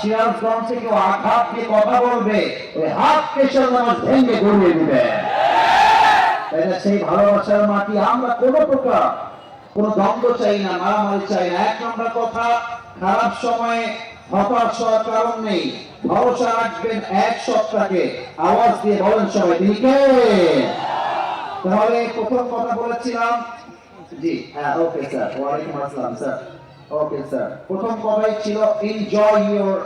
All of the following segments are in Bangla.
সিরাজগঞ্জ থেকে আঘাত দিয়ে কথা বলবে। ওই হাত কেশর নামাজ ভেঙে গড়িয়ে দিবে। সেই ভালোবাসার মাটি আমরা কোন প্রকার কোন দ্বন্দ্ব চাই না, মারামারি চাই না। এক নম্বর কথা, খারাপ সময়ে হতাশ হওয়ার কারণ নেই। ভরসা রাখবেন এক সপ্তাহে আওয়াজ দিয়ে বলেন সবাই তিনি তাহলে প্রথম কথা বলেছিলাম। জি হ্যাঁ ওকে স্যার ওয়ালাইকুম আসসালাম স্যার ওকে স্যার প্রথম কথাই ছিল এনজয় ইউর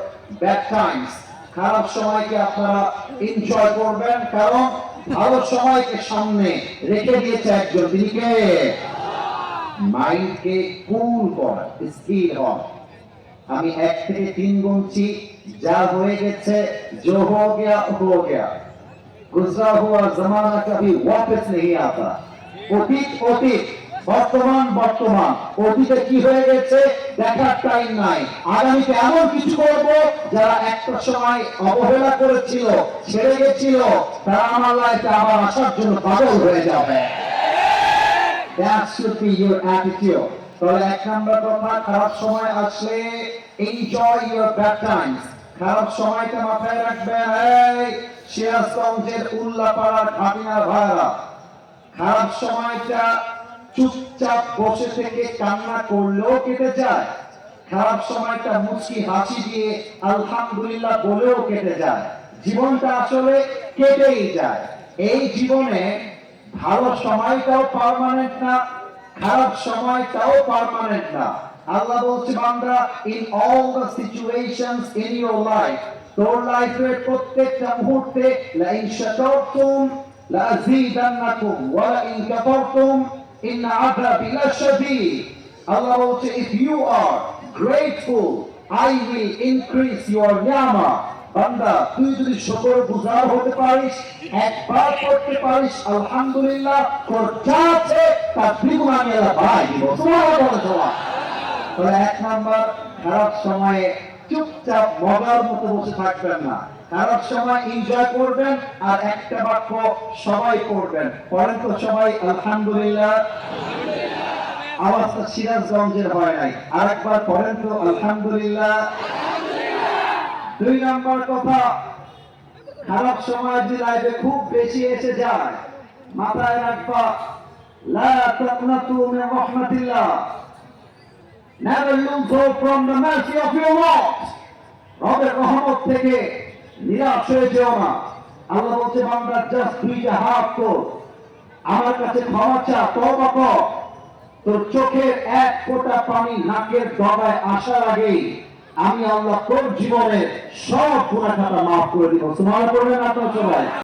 ব্যাড টাইমস খারাপ সময়কে আপনারা এনজয় করবেন কারণ ভালো সময়কে সামনে রেখে দিয়েছে একজন তিনি কে মাইন্ডকে কুল করা স্থির হন আমি এক থেকে তিন গুনছি যা হয়ে গেছে जो हो गया हो गया गुजरा हुआ जमाना कभी वापस नहीं आता অতীত অতীত বর্তমান বর্তমান। অতীতে কি হয়ে গেছে দেখার টাইম নাই। আগামীতে এমন কিছু করব যারা একটা সময় অবহেলা করেছিল, ছেড়ে গেছিল, তারা আমার লাইফে আবার আসার জন্য পাগল হয়ে যাবে। খারাপ সময়টা চুপচাপ বসে থেকে কান্না করলেও কেটে যায়। খারাপ সময়টা মুচকি হাসি দিয়ে আলহামদুলিল্লাহ বলেও কেটে যায়। জীবনটা আসলে কেটেই যায়। এই জীবনে ভালো সময়টাও পার্মানেন্ট না, খারাপ সময়টাও পার্মানেন্ট না। আল্লাহ বলছে, বান্দা in all the situations in your life তোর লাইফের প্রত্যেকটা মুহূর্তে, লা ইন শাকারতুম, লা আযীদান্নাকুম, ওয়া ইন কাফারতুম লাশাদীদ আল্লাহ বলছে if you are grateful I will increase your নিয়ামা বান্দা, তুই যদি শুকর গুজার হতে পারিস, একবার করতে পারিস, আলহামদুলিল্লাহ, তোর যা আছে, তার দ্বিগুণ আমি আল্লাহ বাড়াই তোমার বলে তাহলে এক নাম্বার, খারাপ সময়ে চুপচাপ মজার মতো বসে থাকবেন না। খারাপ সময় এনজয় করবেন আর একটা বাক্য সবাই করবেন পরেন তো সবাই, আলহামদুলিল্লাহ। আওয়াজটা সিরাজগঞ্জের হয় নাই। আর একবার পড়েন তো, আলহামদুলিল্লাহ। দুই নম্বর কথা, খারাপ সময় যে লাইফে খুব বেশি এসে যায়, মাথায় রাখবা থেকে নিরাশ হয়ে যেও না। আল্লাহ বলছে জাস্ট দুইটা হাত আমার কাছে ক্ষমা চা তোর চোখের এক ফোঁটা পানি নাকের ডবায় আসার আগেই আমি আল্লাহ তোর জীবনের সব গুণাখাতা মাফ করে দিব। তোমার করবেন আপনার সবাই।